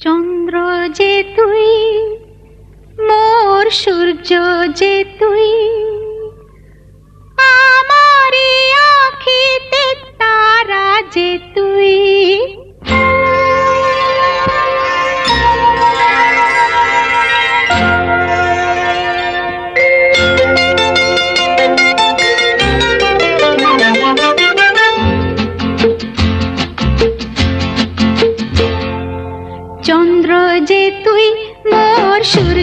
চন্দ্র যে তুই মোর সূর্য যে তুই মোর